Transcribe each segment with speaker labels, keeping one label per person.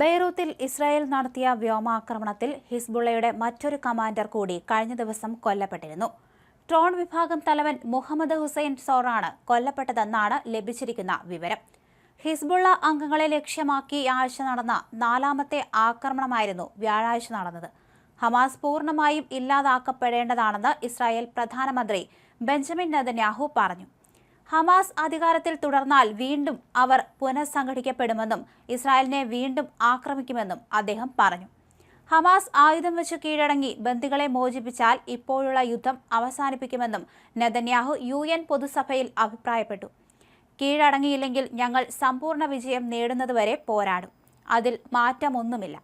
Speaker 1: ബെയ്റൂത്തിൽ Israel നടത്തിയ വ്യോമാക്രമണത്തിൽ ഹിസ്ബുള്ളയുടെ മറ്റൊരു കമാൻഡർ കൂടി കഴിഞ്ഞ ദിവസം കൊല്ലപ്പെട്ടിരുന്നു. ട്രോൺ വിഭാഗം തലവൻ മുഹമ്മദ് ഹുസൈൻ സോറാണ് കൊല്ലപ്പെട്ടതെന്നാണ് ലഭിച്ചിരിക്കുന്ന വിവരം. ഹിസ്ബുള്ള അംഗങ്ങളെ ലക്ഷ്യമാക്കി ആഴ്ച നടന്ന നാലാമത്തെ ആക്രമണമായിരുന്നു വ്യാഴാഴ്ച നടന്നത്. ഹമാസ് പൂർണമായും ഇല്ലാതാക്കപ്പെടേണ്ടതാണെന്ന് ഇസ്രായേൽ പ്രധാനമന്ത്രി ബെഞ്ചമിൻ നെതന്യാഹു പറഞ്ഞു. ഹമാസ് അധികാരത്തിൽ തുടർന്നാൽ വീണ്ടും അവർ പുനഃസംഘടിക്കപ്പെടുമെന്നും ഇസ്രായേലിനെ വീണ്ടും ആക്രമിക്കുമെന്നും അദ്ദേഹം പറഞ്ഞു. ഹമാസ് ആയുധം വെച്ച് കീഴടങ്ങി ബന്ദികളെ മോചിപ്പിച്ചാൽ ഇപ്പോഴുള്ള യുദ്ധം അവസാനിപ്പിക്കുമെന്നും നെതന്യാഹു യു എൻ പൊതുസഭയിൽ അഭിപ്രായപ്പെട്ടു. കീഴടങ്ങിയില്ലെങ്കിൽ ഞങ്ങൾ സമ്പൂർണ വിജയം നേടുന്നതുവരെ പോരാടും. അതിൽ മാറ്റമൊന്നുമില്ല.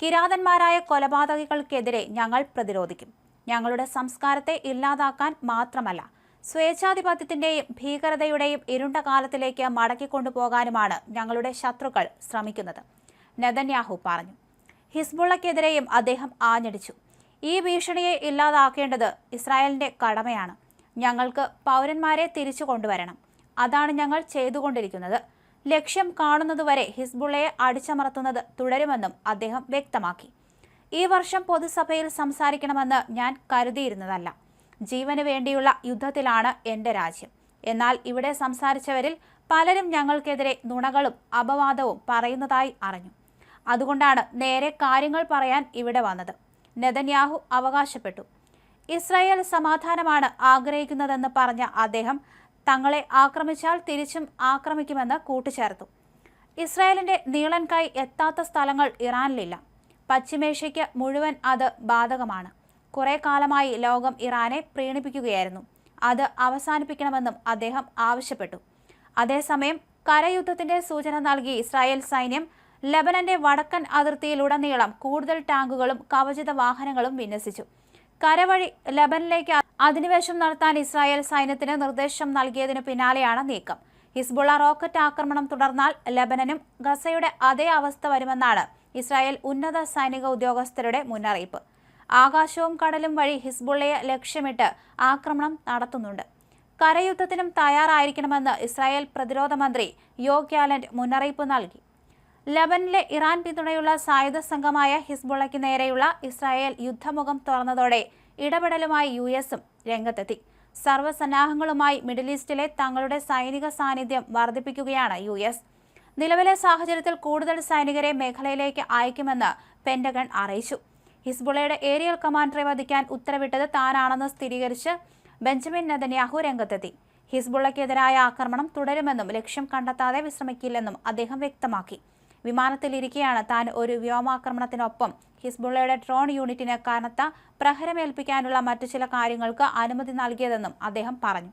Speaker 1: കിരാതന്മാരായ കൊലപാതകികൾക്കെതിരെ ഞങ്ങൾ പ്രതിരോധിക്കും. ഞങ്ങളുടെ സംസ്കാരത്തെ ഇല്ലാതാക്കാൻ മാത്രമല്ല സ്വേച്ഛാധിപത്യത്തിന്റെയും ഭീകരതയുടെയും ഇരുണ്ട കാലത്തിലേക്ക് മടക്കിക്കൊണ്ടുപോകാനുമാണ് ഞങ്ങളുടെ ശത്രുക്കൾ ശ്രമിക്കുന്നത്. നെതന്യാഹു പറഞ്ഞു. ഹിസ്ബുള്ളക്കെതിരെയും അദ്ദേഹം ആഞ്ഞടിച്ചു. ഈ ഭീഷണിയെ ഇല്ലാതാക്കേണ്ടത് ഇസ്രായേലിന്റെ കടമയാണ്. ഞങ്ങൾക്ക് പൗരന്മാരെ തിരിച്ചു കൊണ്ടുവരണം. അതാണ് ഞങ്ങൾ ചെയ്തുകൊണ്ടിരിക്കുന്നത്. ലക്ഷ്യം കാണുന്നതുവരെ ഹിസ്ബുള്ളയെ അടിച്ചമർത്തുന്നത് തുടരുമെന്നും അദ്ദേഹം വ്യക്തമാക്കി. ഈ വർഷം പൊതുസഭയിൽ സംസാരിക്കണമെന്ന് ഞാൻ കരുതിയിരുന്നതല്ല. ജീവന് വേണ്ടിയുള്ള യുദ്ധത്തിലാണ് എന്റെ രാജ്യം. എന്നാൽ ഇവിടെ സംസാരിച്ചവരിൽ പലരും ഞങ്ങൾക്കെതിരെ നുണകളും അപവാദവും പറയുന്നതായി അറിഞ്ഞു. അതുകൊണ്ടാണ് നേരെ കാര്യങ്ങൾ പറയാൻ ഇവിടെ വന്നത്. നെതന്യാഹു അവകാശപ്പെട്ടു. ഇസ്രായേൽ സമാധാനമാണ് ആഗ്രഹിക്കുന്നതെന്ന് പറഞ്ഞ അദ്ദേഹം തങ്ങളെ ആക്രമിച്ചാൽ തിരിച്ചും ആക്രമിക്കുമെന്ന് കൂട്ടിച്ചേർത്തു ഇസ്രായേലിന്റെ നീളൻ കൈ എത്താത്ത സ്ഥലങ്ങൾ ഇറാനിലില്ല. പശ്ചിമേഷ്യയ്ക്ക് മുഴുവൻ അത് ബാധകമാണ്. കുറെ കാലമായി ലോകം ഇറാനെ പ്രീണിപ്പിക്കുകയായിരുന്നു. അത് അവസാനിപ്പിക്കണമെന്നും അദ്ദേഹം ആവശ്യപ്പെട്ടു. അതേസമയം കരയുദ്ധത്തിന്റെ സൂചന നൽകി ഇസ്രായേൽ സൈന്യം ലബനന്റെ വടക്കൻ അതിർത്തിയിലുടനീളം കൂടുതൽ ടാങ്കുകളും കവചിത വാഹനങ്ങളും വിന്യസിച്ചു. കരവഴി ലബനിലേക്ക് അധിനിവേശം നടത്താൻ ഇസ്രായേൽ സൈന്യത്തിന് നിർദ്ദേശം നൽകിയതിനു പിന്നാലെയാണ് നീക്കം. ഹിസ്ബുള്ള റോക്കറ്റ് ആക്രമണം തുടർന്നാൽ ലബനനും ഗസയുടെ അതേ അവസ്ഥ വരുമെന്നാണ് ഇസ്രായേൽ ഉന്നത സൈനിക ഉദ്യോഗസ്ഥരുടെ മുന്നറിയിപ്പ്. ആകാശവും കടലും വഴി ഹിസ്ബുള്ളയെ ലക്ഷ്യമിട്ട് ആക്രമണം നടത്തുന്നുണ്ട്. കരയുദ്ധത്തിനും തയ്യാറായിരിക്കണമെന്ന് ഇസ്രായേൽ പ്രതിരോധ മന്ത്രി യോ ഗ്യാലന്റ് മുന്നറിയിപ്പ് നൽകി. ലബനിലെ ഇറാൻ പിന്തുണയുള്ള സായുധ സംഘമായ ഹിസ്ബുള്ളയ്ക്ക് നേരെയുള്ള ഇസ്രായേൽ യുദ്ധമുഖം തുറന്നതോടെ ഇടപെടലുമായി യു എസും രംഗത്തെത്തി. സർവസന്നാഹങ്ങളുമായി മിഡിൽ ഈസ്റ്റിലെ തങ്ങളുടെ സൈനിക സാന്നിധ്യം വർദ്ധിപ്പിക്കുകയാണ് യു എസ്. നിലവിലെ സാഹചര്യത്തിൽ കൂടുതൽ സൈനികരെ മേഖലയിലേക്ക് അയക്കുമെന്ന് പെന്റഗൺ അറിയിച്ചു. ഹിസ്ബുള്ളയുടെ ഏരിയൽ കമാൻഡറെ വധിക്കാൻ ഉത്തരവിട്ടത് താനാണെന്ന് സ്ഥിരീകരിച്ച് ബെഞ്ചമിൻ നെതന്യാഹു രംഗത്തെത്തി. ഹിസ്ബുള്ളക്കെതിരായ ആക്രമണം തുടരുമെന്നും ലക്ഷ്യം കണ്ടെത്താതെ വിശ്രമിക്കില്ലെന്നും അദ്ദേഹം വ്യക്തമാക്കി. വിമാനത്തിലിരിക്കെയാണ് താൻ ഒരു വ്യോമാക്രമണത്തിനൊപ്പം ഹിസ്ബുള്ളയുടെ ഡ്രോൺ യൂണിറ്റിന് കനത്ത പ്രഹരമേൽപ്പിക്കാനുള്ള മറ്റു ചില കാര്യങ്ങൾക്ക് അനുമതി നൽകിയതെന്നും അദ്ദേഹം പറഞ്ഞു.